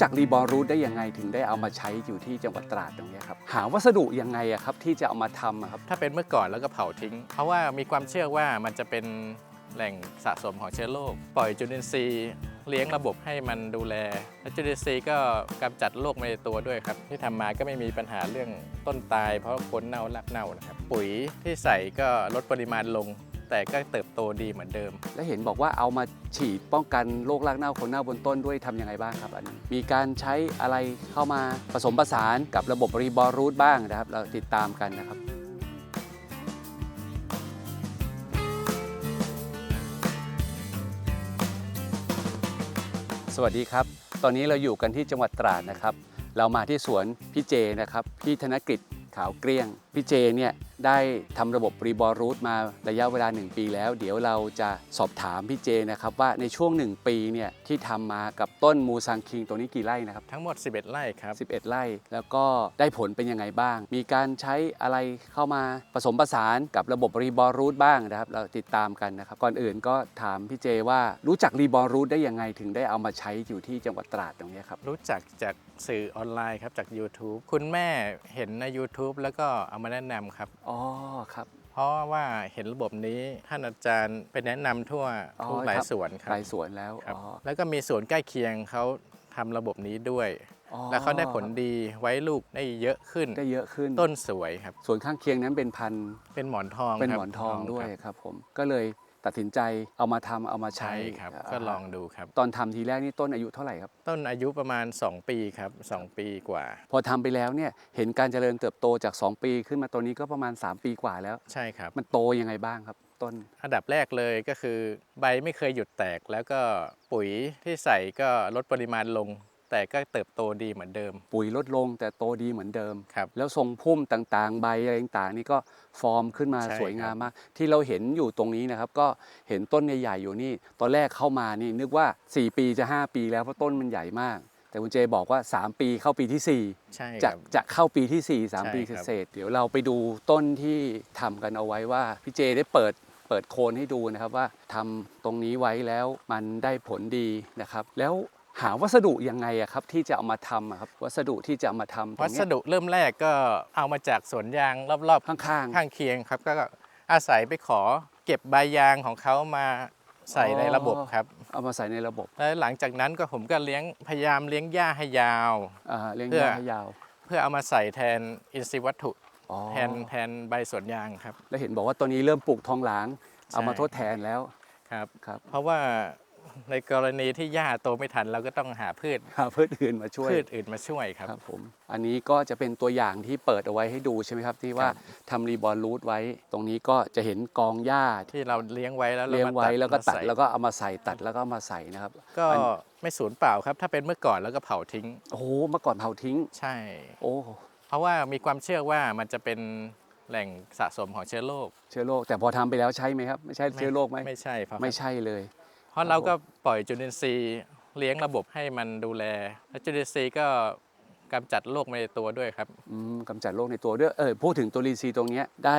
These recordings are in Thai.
จักรีบอรูทได้ยังไงถึงได้เอามาใช้อยู่ที่จังหวัดตราดตรงนี้ครับหาวัสดุยังไงอะครับที่จะเอามาทำอะครับถ้าเป็นเมื่อก่อนแล้วก็เผาทิ้ง เพราะว่ามีความเชื่อว่ามันจะเป็นแหล่งสะสมของเชื้อโรคปล่อยจุลินทรีย์เลี้ยงระบบให้มันดูแลและจุลินทรีย์ก็กำจัดโรคในตัวด้วยครับ ที่ทำมาก็ไม่มีปัญหาเรื่องต้นตาย เพราะคนเน่ารากเน่านะครับปุ๋ยที่ใส่ก็ลดปริมาณลง แต่ก็เติบโตดีเหมือนเดิม และเห็นบอกว่าเอามาฉีดป้องกันโรครากเน่าคนเน่าบนต้นด้วยทำยังไงบ้างครับอันนี้มีการใช้อะไรเข้ามาผสมผสานกับระบบรีบอรูทบ้างนะครับ เราติดตามกันนะครับสวัสดีครับ ตอนนี้เราอยู่กันที่จังหวัดตราดนะครับ เรามาที่สวนพี่เจนะครับ พี่ธนกฤษขาวเกลี้ยง พี่เจเนี่ย ได้ทำระบบรีบอรูทมาระยะเวลา 1 ปีแล้ว เดี๋ยวเราจะสอบถามพี่เจนะครับว่าในช่วง 1 ปีเนี่ยที่ทำมากับต้นมูซังคิงตัวนี้กี่ไร่นะครับ ทั้งหมด 11 ไร่ครับ 11 ไร่ แล้วก็ได้ผลเป็นยังไงบ้าง มีการใช้อะไรเข้ามาผสมผสานกับระบบรีบอรูทบ้างนะครับ เราติดตามกันนะครับ ก่อนอื่นก็ถามพี่เจว่ารู้จักรีบอรูทได้ยังไงถึงได้เอามาใช้อยู่ที่จังหวัดตราดตรงเนี้ยครับ รู้จักจากสื่อออนไลน์ครับจาก YouTube คุณแม่เห็นใน YouTube แล้วก็เอามาแนะนำครับอ๋อครับ เพราะว่าเห็นระบบนี้ท่านอาจารย์ไปแนะนำทั่วอ๋อทุกหลายครับ สวนครับหลายสวนแล้วครับ อ๋อแล้วก็มีสวนใกล้เคียงเขาทำระบบนี้ด้วย อ๋อแล้วเขาได้ผลดีไว้ลูกได้เยอะขึ้น ได้เยอะขึ้นต้นสวยครับ ส่วนข้างเคียงนั้นเป็นพันธุ์เป็นหมอนทองเป็นครับหมอนทองด้วยครับครับผม ก็เลย ตัดสินใจเอามาทำเอามาใช้ใช่ครับาก็ลองดูครับ ตอนทำทีแรกนี่ต้นอายุเท่าไหร่ครับ ต้นอายุประมาณ 2 ปีครับ 2 ปีกว่า พอทำไปแล้วเนี่ยเห็นการเจริญเติบโตจาก 2 ปีขึ้นมาตัวนี้ก็ประมาณ 3 ปีกว่าแล้ว ใช่ครับ มันโตยังไงบ้างครับ ต้นอันดับแรกเลยก็คือ ใบไม่เคยหยุดแตก แล้วก็ปุ๋ยที่ใส่ก็ลดปริมาณลง แต่ก็เติบโตดีเหมือนเดิม ปุ๋ยลดลงแต่โตดีเหมือนเดิม ครับ แล้วทรงพุ่มต่างๆ ใบอะไรต่างๆ นี่ก็ฟอร์มขึ้นมาใช่สวยงามมาก ที่เราเห็นอยู่ตรงนี้นะครับ ก็เห็นต้นใหญ่ๆอยู่นี่ ตอนแรกเข้ามานี่นึกว่า 4 ปีจะ 5 ปีแล้วเพราะต้นมันใหญ่มาก แต่คุณเจบอกว่า 3 ปีเข้าปีที่4ใช่จะครับ จะเข้าปีที่4ใช่3ปีครับ เศษๆเดี๋ยวเราไปดูต้นที่ทำกันเอาไว้ว่าพี่เจได้เปิดเปิดโคนให้ดูนะครับว่าทำตรงนี้ไว้แล้วมันได้ผลดีนะครับ แล้ว หาวัสดุยังไงอะครับที่จะเอามาทำอะครับวัสดุที่จะเอามาทำตรงวัเนี้สยดุเริ่มแรกก็เอามาจากสวนยางรอบข้างๆข้างเคียงครับก็อาศัยไปขอเก็บใบยางของเขามาใส่ในระบบครับ ๆ เอามาใส่ในระบบแล้วหลังจากนั้นก็ผมก็เลี้ยงพยายามเลี้ยงหญ้าให้ยาว อ่าเลี้ยงเพื่อ ยาให้ยาวเพื่อเอามาใส่แทนอินทรีย์วัตถุอ๋อแทนแทนใบสวนยางครับ แล้วเห็นบอกว่าตอนนี้เริ่มปลูกทองหลาง เอามาใช่ทดแทนแล้วครับ ครับ เพราะว่า ในกรณีที่หญ้าโตไม่ทันเราก็ต้องหาพืชหาพืชอื่นมาช่วยพืชอื่นมาช่วยครับครับผมอันนี้ก็จะเป็นตัวอย่างที่เปิดเอาไว้ให้ดูใช่ไหมครับ ที่ว่าครับทำรีบอลรูทไว้ ตรงนี้ก็จะเห็นกองหญ้าที่เราเลี้ยงไว้แล้วราเลี้ยงมาไว้แล้วก็ตัดมาใส่แล้วก็เอามาใส่ตัดแล้วก็เอามาใส่นะครับ ก็อันไม่สูญเปล่าครับ ถ้าเป็นเมื่อก่อนแล้วก็เผาทิ้ง โอ้โหเมื่อก่อนเผาทิ้งใช่ โอ้เพราะว่ามีความเชื่อว่ามันจะเป็นแหล่งสะสมของเชื้อโรค เชื้อโรคแต่พอทำไปแล้วใช่ไหมครับ ไม่ใช่เชื้อโรคไหมไม่ใช่ครับไม่ใช่เลย เพราะเราก็ปล่อยจุลินทรีย์เลี้ยงระบบให้มันดูแล และจุลินทรีย์ก็กำจัดโรคไปในตัวด้วยครับอืมกำจัดโรคในตัวด้วยเออพูดถึงตัวลินทรีย์ตรงเนี้ยได้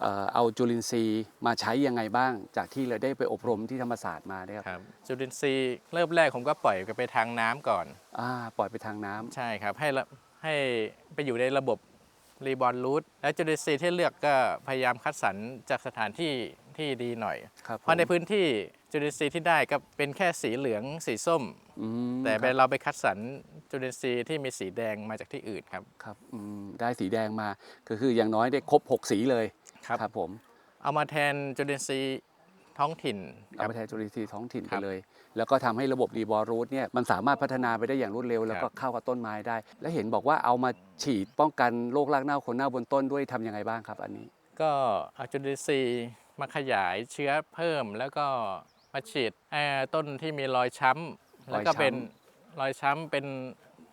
เอ่อเอาจุลินทรีย์มาใช้ยังไงบ้าง จากที่เราได้ไปอบรมที่ธรรมศาสตร์มาเนี่ยครับครับจุลินทรีย์เริ่มแรกผมก็ปล่อยไปทางน้ำก่อน อ่าปล่อยไปทางน้ำใช่ครับ ให้ละให้ไปอยู่ในระบบรีบอลรูทและจุลินทรีย์ที่เลือกก็พยายามคัดสรรจากสถานที่ที่ดีหน่อย ครับเพราะในผมพื้นที่ จุลินทรีย์ที่ได้ก็เป็นแค่สีเหลืองสีส้ม อืมแต่ครับ เราไปคัดสรรจุลินทรีย์ที่มีสีแดงมาจากที่อื่นครับ ครับอืมได้สีแดงมาก็คืออย่างน้อยได้ครบ 6 สีเลยครับครับผม เอามาแทนจุลินทรีย์ท้องถิ่นคเอารับ ไปแทนจุลินทรีย์ท้องถิ่นคไปรับเลย แล้วก็ทำให้ระบบรีบอรูทเนี่ยมันสามารถพัฒนาไปได้อย่างรวดเร็ว แล้วก็ครับเข้ากับต้นไม้ได้ และเห็นบอกว่าเอามาฉีดป้องกันโรครากเน่าคนเน่าบนต้นด้วยทำยังไงบ้างครับ อันนี้ก็เอาจุลินทรีย์มาขยายเชื้อเพิ่มแล้วก็ มาฉีดให้ต้นที่มีรอยช้ำแล้วก็รอยช้ำเป็นรอยช้ำเป็น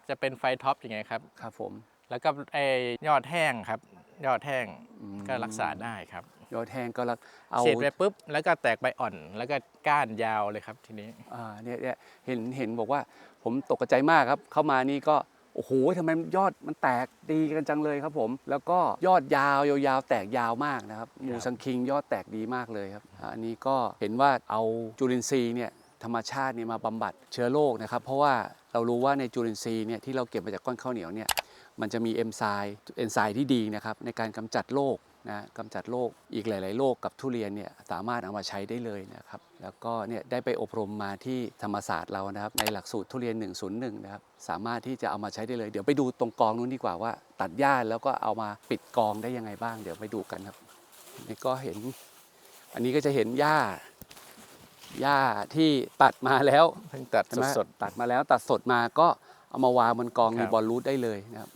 จะเป็นไฟท็อปอย่างไงครับ ครับผม แล้วก็ไอยอดแห้งครับ ยอดแห้งอืมก็รักษาได้ครับ ยอดแห้งก็รักเอาฉีดไปปุ๊บ แล้วก็แตกใบอ่อน แล้วก็ก้านยาวเลยครับทีนี้ อ่าเนี่ยเนี่ยเห็นเห็นบอกว่าผมตกใจมากครับ เข้ามานี่ก็ โอ้โหทำไมยอดมันแตกดีกันจังเลยครับผม แล้วก็ยอดยาวยาวๆแตกยาวมากนะครับหมูสังคิงยอดแตกดีมากเลยครับอ่าอันนี้ก็เห็นว่าเอาจุลินทรีย์เนี่ยธรรมชาติเนี่ยมาบำบัดเชื้อโรคนะครับ เพราะว่าเรารู้ว่าในจุลินทรีย์เนี่ยที่เราเก็บมาจากก้อนข้าวเหนียวเนี่ยมันจะมีเอนไซม์เอนไซม์ที่ดีนะครับในการกำจัดโรค นะกำจัดโรคอีกหลาย ๆ โรคกับทุเรียนเนี่ยสามารถเอามาใช้ได้เลยนะครับ แล้วก็เนี่ยได้ไปอบรมมาที่ธรรมศาสตร์เรานะครับ ในหลักสูตรทุเรียน 101 นะครับ สามารถที่จะเอามาใช้ได้เลย เดี๋ยวไปดูตรงกองนู้นดีกว่าว่า ตัดหญ้าแล้วก็เอามาปิดกองได้ยังไงบ้าง เดี๋ยวไปดูกันครับนี่ก็เห็น อันนี้ก็จะเห็นหญ้าหญ้าที่ตัดมาแล้วเพิ่งตัดใช่ไหมสดตัดมาแล้วตัดสดมาก็เอามาวางบนกองครับรีบอลรูทได้เลยนะครับ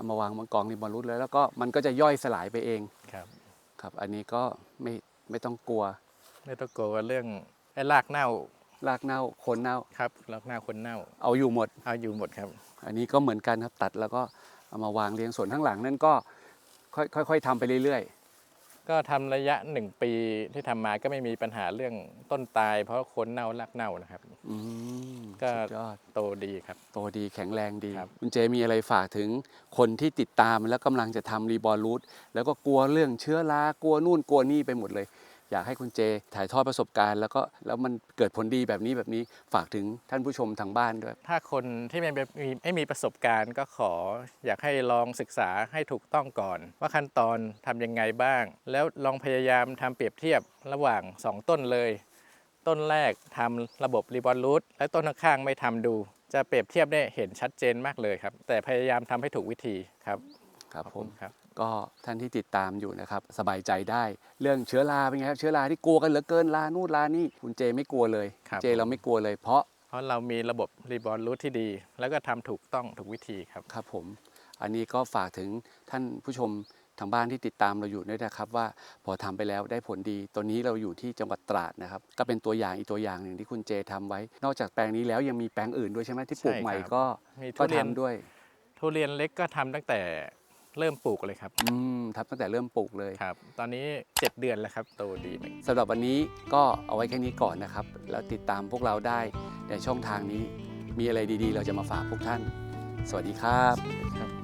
เอามาวางบนกองรีบอลรูทเลยแล้วก็มันก็จะย่อยสลายไปเองๆครับ ครับ อันนี้ก็ไม่ไม่ต้องกลัว ไม่ต้องกลัวว่าเรื่องไอ้รากเน่ารากเน่าโคนเน่าครับรากเน่าคนเน่า เอาอยู่หมด เอาอยู่หมดครับ อันนี้ก็เหมือนกันครับตัดแล้วก็เอามาวางเรียงส่วนข้างหลังนั่นก็ค่อยค่อยๆทำไปเรื่อย ก็ทำระยะหนึ่งปีที่ทำมาก็ไม่มีปัญหาเรื่องต้นตาย เพราะคนเน่ารากเน่านะครับๆอืมก็สุดยอดโตดีครับ โตดีแข็งแรงดีครับคุณเจมีอะไรฝากถึงคนที่ติดตามแล้วกำลังจะทำรีบอลรูทแล้วก็กลัวเรื่องเชื้อรากลัวนู่นกลัวนี่ไปหมดเลย อยากให้คุณเจถ่ายทอดประสบการณ์ แล้วก็แล้วมันเกิดผลดีแบบนี้แบบนี้ฝากถึงท่านผู้ชมทางบ้านด้วย ถ้าคนที่ไม่มีไม่มีประสบการณ์ก็ขอ อยากให้ลองศึกษาให้ถูกต้องก่อน ว่าขั้นตอนทำยังไงบ้าง แล้วลองพยายามทำเปรียบเทียบระหว่าง 2 ต้นเลย ต้นแรกทำระบบรีบอลรูทและต้นข้างๆไม่ทำดู จะเปรียบเทียบได้เห็นชัดเจนมากเลยครับ แต่พยายามทำให้ถูกวิธีครับครับขอบผคุมณครับ ก็ท่านที่ติดตามอยู่นะครับสบายใจได้เรื่องเชื้อราเป็นไงครับเชื้อราที่กลัวกันเหลือเกินลานู่นลานี่คุณเจไม่กลัวเลย ครับเจเราไม่กลัวเลยเพราะเพราะเรามีระบบรีบอลรูทที่ดี แล้วก็ทำถูกต้องถูกวิธีครับ ครับผม อันนี้ก็ฝากถึงท่านผู้ชมทางบ้านที่ติดตามเราอยู่ด้วยนะครับ ว่าพอทำไปแล้วได้ผลดีตอนนี้เราอยู่ที่จังหวัดตราดนะครับ ก็เป็นตัวอย่างอีกตัวอย่างหนึ่งที่คุณเจทำไว้ นอกจากแปลงนี้แล้วยังมีแปลงอื่นด้วยใช่ไหมที่ปลูกใช่ใหม่ครับก็มีทุก็เรียน ทำด้วย ทุเรียนเล็กก็ทำตั้งแต่ เริ่มปลูกเลยครับอืมทำตั้งแต่เริ่มปลูกเลยครับ ตอนนี้ 7 เดือนแล้วครับโตดีเหมือนสำหรับวันนี้ก็เอาไว้แค่นี้ก่อนนะครับ แล้วติดตามพวกเราได้ในช่องทางนี้ มีอะไรดีๆ เราจะมาฝากพวกท่าน สวัสดีครับ ครับ